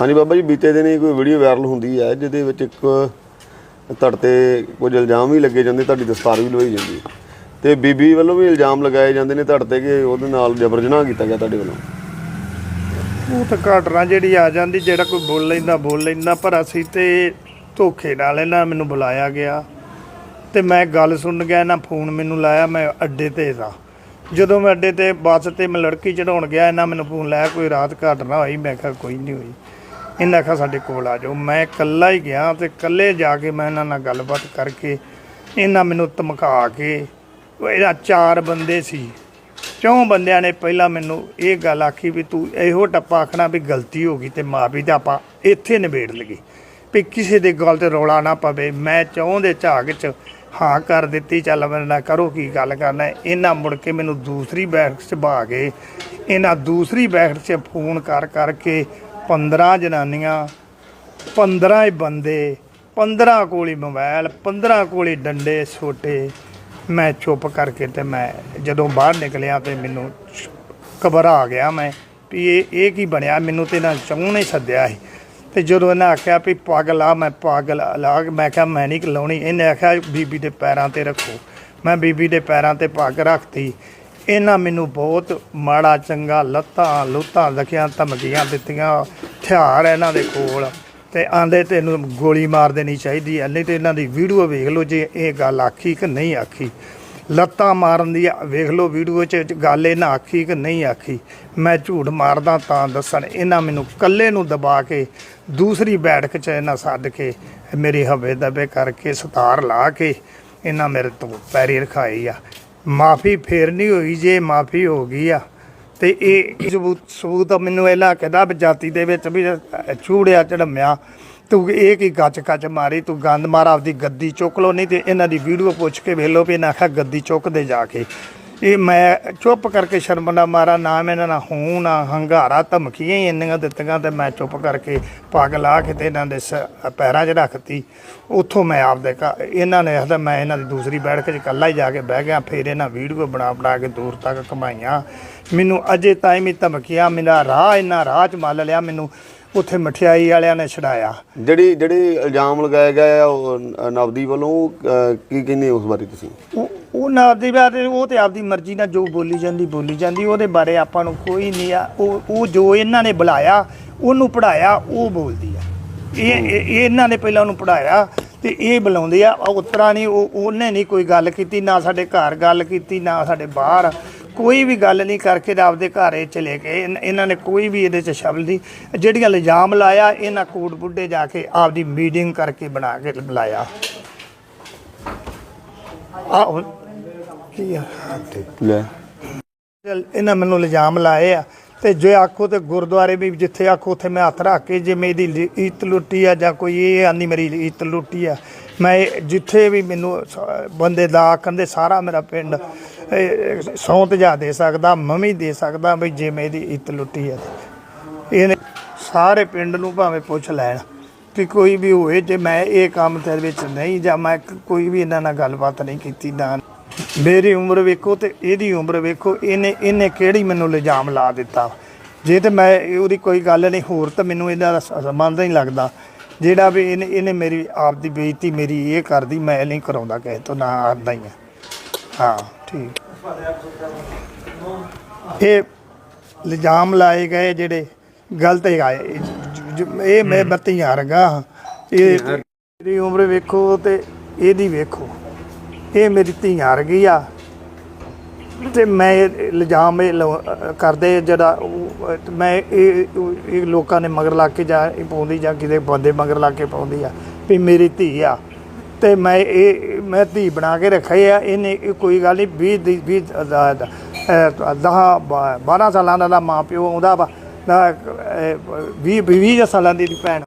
ਹਾਂਜੀ ਬਾਬਾ ਜੀ, ਬੀਤੇ ਦਿਨ ਹੀ ਕੋਈ ਵੀਡੀਓ ਵਾਇਰਲ ਹੁੰਦੀ ਹੈ ਜਿਹਦੇ ਵਿੱਚ ਇੱਕ ਤੁਹਾਡੇ ਤੇ ਕੁਝ ਇਲਜ਼ਾਮ ਵੀ ਲੱਗੇ ਜਾਂਦੇ, ਤੁਹਾਡੀ ਦਸਤਾਰ ਵੀ ਲਵਾਈ ਜਾਂਦੀ ਹੈ ਤੇ ਬੀਬੀ ਵੱਲੋਂ ਵੀ ਇਲਜ਼ਾਮ ਲਗਾਏ ਜਾਂਦੇ ਨੇ ਤੁਹਾਡੇ ਤੇ ਕਿ ਉਹਦੇ ਨਾਲ ਜਬਰ ਜਨਾਹ ਕੀਤਾ ਗਿਆ ਤੁਹਾਡੇ ਵੱਲੋਂ। ਉਹ ਤਾਂ ਘਟਨਾ ਜਿਹੜੀ ਆ ਜਾਂਦੀ, ਜਿਹੜਾ ਕੋਈ ਬੋਲ ਲੈਂਦਾ ਬੋਲ ਲੈਂਦਾ, ਪਰ ਅਸੀਂ ਤੇ ਧੋਖੇ ਨਾਲ ਇਹਨਾਂ ਮੈਨੂੰ ਬੁਲਾਇਆ ਗਿਆ। ਤੇ ਮੈਂ ਗੱਲ ਸੁਣ ਗਿਆ ਨਾ ਫੋਨ ਮੈਨੂੰ ਲਾਇਆ, ਮੈਂ ਅੱਡੇ ਤੇ ਸਾਂ। ਜਦੋਂ ਮੈਂ ਅੱਡੇ ਤੇ ਬੱਸ ਤੇ ਮੈਂ ਲੜਕੀ ਚੜਾਉਣ ਗਿਆ ਇਹਨਾਂ ਮੈਨੂੰ ਫੋਨ ਲਾਇਆ, ਕੋਈ ਰਾਤ ਘਾਟ ਨਾ ਹੋਈ। ਮੈਂ ਕਿਹਾ ਕੋਈ ਨਹੀਂ ਹੋਈ। ਇਹਨਾਂ ਕਿਹਾ ਸਾਡੇ ਕੋਲ ਆ ਜਾਓ। ਮੈਂ ਇਕੱਲਾ ਹੀ ਗਿਆ ਤੇ ਇਕੱਲੇ ਜਾ ਕੇ ਮੈਂ ਇਹਨਾਂ ਨਾਲ ਗੱਲਬਾਤ ਕਰਕੇ ਇਹਨਾਂ ਮੈਨੂੰ ਧਮਕਾ ਕੇ ਇਹਦਾ ਚਾਰ ਬੰਦੇ ਸੀ। ਚੌਂ ਬੰਦਿਆਂ ਨੇ ਪਹਿਲਾਂ ਮੈਨੂੰ ਇਹ ਗੱਲ ਆਖੀ ਵੀ ਤੂੰ ਇਹੋ ਟੱਪਾ ਆਖਣਾ ਵੀ ਗਲਤੀ ਹੋ ਗਈ ਤੇ ਮਾਫੀ ਤੇ ਆਪਾਂ ਇੱਥੇ ਨਿਬੇੜ ਲਈਏ। ਵੀ ਕਿਸੇ ਦੇ ਗੱਲ ਤੇ ਰੌਲਾ ਨਾ ਪਵੇ। ਮੈਂ ਚੌਂ ਦੇ ਝਾਗ 'ਚ ਹਾਂ ਕਰ ਦਿੱਤੀ। ਚੱਲ ਮੇਰੇ ਨਾਲ ਕਰੋ ਕੀ ਗੱਲ ਕਰਨਾ। ਇਹਨਾਂ ਮੁੜ ਕੇ ਮੈਨੂੰ ਦੂਸਰੀ ਬੈਠਕ 'ਚ ਬਾ ਕੇ ਇਹਨਾਂ ਦੂਸਰੀ ਬੈਠਕ 'ਚ ਫੋਨ ਕਰ ਕਰਕੇ 15 ਜਨਾਨੀਆਂ 15 ਹੀ ਬੰਦੇ 15 ਕੋਲੀ ਮੋਬਾਈਲ 15 ਕੋਲੀ ਡੰਡੇ ਛੋਟੇ ਮੈਂ ਚੁੱਪ ਕਰਕੇ ਤੇ ਮੈਂ ਜਦੋਂ ਬਾਹਰ ਨਿਕਲਿਆ ਤੇ ਮੈਨੂੰ ਘਬਰਾ ਗਿਆ ਮੈਂ ਵੀ ਇਹ ਇਹ ਕੀ ਬਣਿਆ? ਮੈਨੂੰ ਤੇ ਨਾ ਚੌਂ ਨੇ ਸੱਦਿਆ ਸੀ। ਤੇ ਜਦੋਂ ਇਹਨਾਂ ਆਖਿਆ ਵੀ ਪੱਗ ਲਾ ਮੈਂ ਪੱਗ ਲਾ ਲਾ ਮੈਂ ਕਿਹਾ ਮੈਂ ਨਹੀਂ ਲਾਉਣੀ ਇਹਨੇ ਆਖਿਆ, ਬੀਬੀ ਦੇ ਪੈਰਾਂ ਤੇ ਰੱਖੋ। ਮੈਂ ਬੀਬੀ ਦੇ ਪੈਰਾਂ ਤੇ ਪੱਗ ਰੱਖਤੀ। ਇਹਨਾਂ ਮੈਨੂੰ ਬਹੁਤ ਮਾੜਾ, ਚੰਗਾ ਲੱਤਾਂ, ਲੁੱਤਾਂ ਲਖੀਆਂ, ਧਮਕੀਆਂ ਦਿੱਤੀਆਂ। ਹਥਿਆਰ ਇਹਨਾਂ ਦੇ ਕੋਲ। ਤੇ ਆਂਦੇ ਤੈਨੂੰ ਗੋਲੀ ਮਾਰ ਦੇਣੀ ਚਾਹੀਦੀ ਐ, ਨਹੀਂ ਤੇ ਇਹਨਾਂ ਦੀ ਵੀਡੀਓ ਵੇਖ ਲਓ ਜੇ ਇਹ ਗੱਲ ਆਖੀ ਕਿ ਨਹੀਂ ਆਖੀ। ਲੱਤਾਂ ਮਾਰਨ ਦੀ ਵੇਖ ਲਓ ਵੀਡੀਓ 'ਚ ਗੱਲ ਇਹਨਾਂ ਆਖੀ ਕਿ ਨਹੀਂ ਆਖੀ। ਮੈਂ ਝੂਠ ਮਾਰਦਾ ਤਾਂ ਦੱਸਣ, ਇਹਨਾਂ ਮੈਨੂੰ ਕੱਲੇ ਨੂੰ ਦਬਾ ਕੇ ਦੂਸਰੀ ਬੈਠਕ 'ਚ ਇਹਨਾਂ ਸੱਦ ਕੇ ਮੇਰੀ ਹਵੇ ਦਬੇ ਕਰਕੇ ਸਤਾਰ ਲਾ ਕੇ ਇਹਨਾਂ ਮੇਰੇ ਤੋਂ ਪੈਰੀ ਰਖਾਈ ਆ। ਮਾਫੀ ਫੇਰ ਨਹੀਂ ਹੋਈ ਜੇ ਮਾਫੀ ਹੋ ਗਈ ਆ। ਤੇ ਇਹ ਸਬੂਤ ਸਬੂਤ ਮੈਨੂੰ ਇਹ ਇਹਨਾਂ ਕਹਿੰਦਾ ਵੀ ਜਾਤੀ ਦੇ ਵਿੱਚ ਵੀ ਝੂੜਿਆ ਚੜਮਿਆ ਤੂੰ ਇਹ ਕੀ ਗੱਚ ਕੱਚ ਮਾਰੀ, ਤੂੰ ਗੰਦ ਮਾਰ, ਆਪਦੀ ਗੱਦੀ ਚੁੱਕ ਲੋ ਨਹੀਂ ਤੇ ਇਹਨਾਂ ਦੀ ਵੀਡੀਓ ਪੁੱਛ ਕੇ ਵੇਖ ਲਓ ਵੀ ਇਹਨਾਂ ਆਖਿਆ ਗੱਦੀ ਚੁੱਕਦੇ ਜਾ ਕੇ। ਇਹ ਮੈਂ ਚੁੱਪ ਕਰਕੇ ਸ਼ਰਮ ਨਾ ਮਾਰਾ, ਨਾ ਮੈਂ ਇਹਨਾਂ ਨਾਲ ਹੂੰ, ਨਾ ਹੰਗਾਰਾ, ਧਮਕੀਆਂ ਹੀ ਇੰਨੀਆਂ ਦਿੱਤੀਆਂ ਤੇ ਮੈਂ ਚੁੱਪ ਕਰਕੇ ਪੱਗ ਲਾ ਕੇ ਤੇ ਇਹਨਾਂ ਦੇ ਸ- ਪੈਰਾਂ 'ਚ ਰੱਖਤੀ। ਉੱਥੋਂ ਮੈਂ ਆਪਦੇ ਘਰ ਇਹਨਾਂ ਨੇ ਆਖਦਾ ਮੈਂ ਇਹਨਾਂ ਦੀ ਦੂਸਰੀ ਬੈਠਕ 'ਚ ਇਕੱਲਾ ਹੀ ਜਾ ਕੇ ਬਹਿ ਗਿਆ, ਫਿਰ ਇਹਨਾਂ ਵੀਡੀਓ ਬਣਾ ਬਣਾ ਕੇ ਦੂਰ ਤੱਕ ਕਮਾਈਆਂ ਮੈਨੂੰ ਅਜੇ ਤਾਈਂ ਵੀ ਧਮਕੀਆਂ, ਮੇਰਾ ਰਾਹ, ਇਹਨਾਂ ਰਾਹ 'ਚ ਮੱਲ ਲਿਆ, ਮੈਨੂੰ ਉੱਥੇ ਮਠਿਆਈ ਵਾਲਿਆਂ ਨੇ ਛਡਾਇਆ। ਜਿਹੜੀ ਜਿਹੜੇ ਇਲਜ਼ਾਮ ਲਗਾਏ ਗਏ ਆ ਨਵਦੀਪ ਵੱਲੋਂ ਅਹ, ਕੀ ਕਹਿੰਦੇ ਉਸ ਬਾਰੇ ਤੁਸੀਂ? ਉਹ ਉਹ ਨਾ ਆਪਦੀ ਬਾਤ ਉਹ ਤੇ ਆਪਦੀ ਮਰਜ਼ੀ ਨਾਲ ਜੋ ਬੋਲੀ ਜਾਂਦੀ ਬੋਲੀ ਜਾਂਦੀ ਉਹਦੇ ਬਾਰੇ ਆਪਾਂ ਨੂੰ ਕੋਈ ਨਹੀਂ ਆ। ਉਹ ਉਹ ਜੋ ਇਹਨਾਂ ਨੇ ਬੁਲਾਇਆ ਉਹਨੂੰ ਪੜਾਇਆ ਉਹ ਬੋਲਦੀ ਆ। ਇਹ ਇਹ- ਇਹ ਇਹਨਾਂ ਨੇ ਪਹਿਲਾਂ ਉਹਨੂੰ ਪੜਾਇਆ ਤੇ ਇਹ ਬੁਲਾਉਂਦੇ ਆ। ਉਹ ਉਤਰਾ ਨਹੀਂ ਉਹ ਉਹਨੇ ਨਹੀਂ ਕੋਈ ਗੱਲ ਕੀਤੀ ਨਾ ਸਾਡੇ ਘਰ ਗੱਲ ਕੀਤੀ ਨਾ ਸਾਡੇ ਬਾਹਰ। ਕੋਈ ਵੀ ਗੱਲ ਨਹੀਂ ਕਰਕੇ ਤੇ ਆਪਦੇ ਘਰ ਚਲੇ ਗਏ। ਇਨ- ਇਹਨਾਂ ਨੇ ਕੋਈ ਵੀ ਇਹਦੇ ਚ ਸ਼ਬਦ ਨਹੀਂ। ਜਿਹੜੀਆਂ ਇਲਜ਼ਾਮ ਲਾਇਆ ਇਹਨਾਂ ਕੋਟ ਬੁੱਢੇ ਜਾ ਕੇ ਆਪਦੀ ਮੀਟਿੰਗ ਕਰਕੇ ਬਣਾ ਕੇ ਬੁਲਾਇਆ। ਆ ਕੀ ਆ? ਲੈ। ਚੱਲ ਇਹਨਾਂ ਮੈਨੂੰ ਇਲਜ਼ਾਮ ਲਾਏ ਆ। ਤੇ ਜੇ ਆਖੋ ਤੇ ਗੁਰਦੁਆਰੇ ਵੀ ਜਿੱਥੇ ਆਖੋ, ਉੱਥੇ ਮੈਂ ਹੱਥ ਰੱਖ ਕੇ ਜੇ ਮੇਰੀ ਲੀ- ਇੱਜ਼ਤ ਲੁੱਟੀ ਆ ਜਾਂ ਕੋਈ ਇਹ ਆਨੀ ਮੇਰੀ ਇੱਜ਼ਤ ਲੁੱਟੀ ਆ, ਮੈਂ ਇਹ ਜਿੱਥੇ ਵੀ ਮੈਨੂੰ ਸ- ਬੰਦੇ ਦਾ ਆਖਣ ਦੇ ਸਾਰਾ ਮੇਰਾ ਪਿੰਡ ਸੌਂਤ ਜਾ ਦੇ ਸਕਦਾ, ਮਮੀ ਦੇ ਸਕਦਾ ਵੀ ਜੇ ਮੇਰੀ ਇੱਜ਼ਤ ਲੁੱਟੀ ਆ ਇਹਨੇ ਸਾਰੇ ਪਿੰਡ ਨੂੰ ਭਾਵੇਂ ਪੁੱਛ ਲੈਣ ਕਿ ਕੋਈ ਵੀ ਹੋਏ, ਜੇ ਮੈਂ ਇਹ ਕੰਮ ਤੇ ਵਿੱਚ ਨਹੀਂ ਜਾਂ ਮੈਂ ਕੋਈ ਵੀ ਇਹਨਾਂ ਨਾਲ ਗੱਲਬਾਤ ਨਹੀਂ ਕੀਤੀ, ਨਾ ਮੇਰੀ ਉਮਰ ਵੇਖੋ ਤੇ ਇਹਦੀ ਉਮਰ ਵੇਖੋ ਇਹਨੇ ਇਹਨੇ ਕਿਹੜੀ ਮੈਨੂੰ ਇਲਜ਼ਾਮ ਲਾ ਦਿੱਤਾ? ਜੇ ਤੇ ਮੈਂ ਇਹ ਉਹਦੀ ਕੋਈ ਗੱਲ ਨਹੀਂ ਹੋਰ ਤਾਂ ਮੈਨੂੰ ਇਹਦਾ ਸੰਬੰਧ ਨਹੀਂ ਲੱਗਦਾ। ਜਿਹੜਾ ਵੀ ਇਹਨੇ ਇਹਨੇ ਮੇਰੀ ਆਪ ਦੀ ਬੇਇੱਜ਼ਤੀ ਮੇਰੀ ਇਹ ਕਰਦੀ ਮੈਂ ਨਹੀਂ ਕਰਾਉਂਦਾ ਕਿਸੇ ਤੋਂ ਨਾ ਆਦਾ ਹੀ ਹਾਂ ਠੀਕ। ਇਹ ਇਲਜ਼ਾਮ ਲਾਏ ਗਏ ਜਿਹੜੇ ਗਲਤ ਇਹ ਜ- ਜ- ਇਹ ਮੈਂ ਬੱਤੀ ਰਗਾ ਇਹ ਮੇਰੀ ਉਮਰ ਵੇਖੋ ਤੇ ਇਹਦੀ ਵੇਖੋ। ਇਹ ਮੇਰੀ ਧੀਆਂ ਰਗੀ ਆ। ਤੇ ਮੈਂ ਇਹ ਇਲਜ਼ਾਮ ਇਹ ਲਓ- ਕਰਦੇ ਜਿਹੜਾ ਉਹ- ਮੈਂ ਇਹ ਇਹ ਲੋਕਾਂ ਨੇ ਮਗਰ ਲਾ ਕੇ ਜਾ ਇਹ ਪਾਉਂਦੀ ਜਾਂ ਕਿਤੇ ਬੰਦੇ ਮਗਰ ਲਾ ਕੇ ਪਾਉਂਦੀ ਆ ਵੀ ਮੇਰੀ ਧੀ ਆ। ਤੇ ਮੈਂ ਇਹ, ਮੈਂ ਧੀ ਬਣਾ ਕੇ ਰੱਖੇ ਆ। ਇਹਨੇ, ਇਹ ਕੋਈ ਗੱਲ ਨਹੀਂ 20 ਦੀ 20 ਦਹ 12 ਸਾਲਾਂ ਦਾ ਦਾ ਮਾਂ ਪਿਓ ਆਉਂਦਾ ਵਾ। 20 20 ਸਾਲਾਂ ਦੀ ਭੈਣ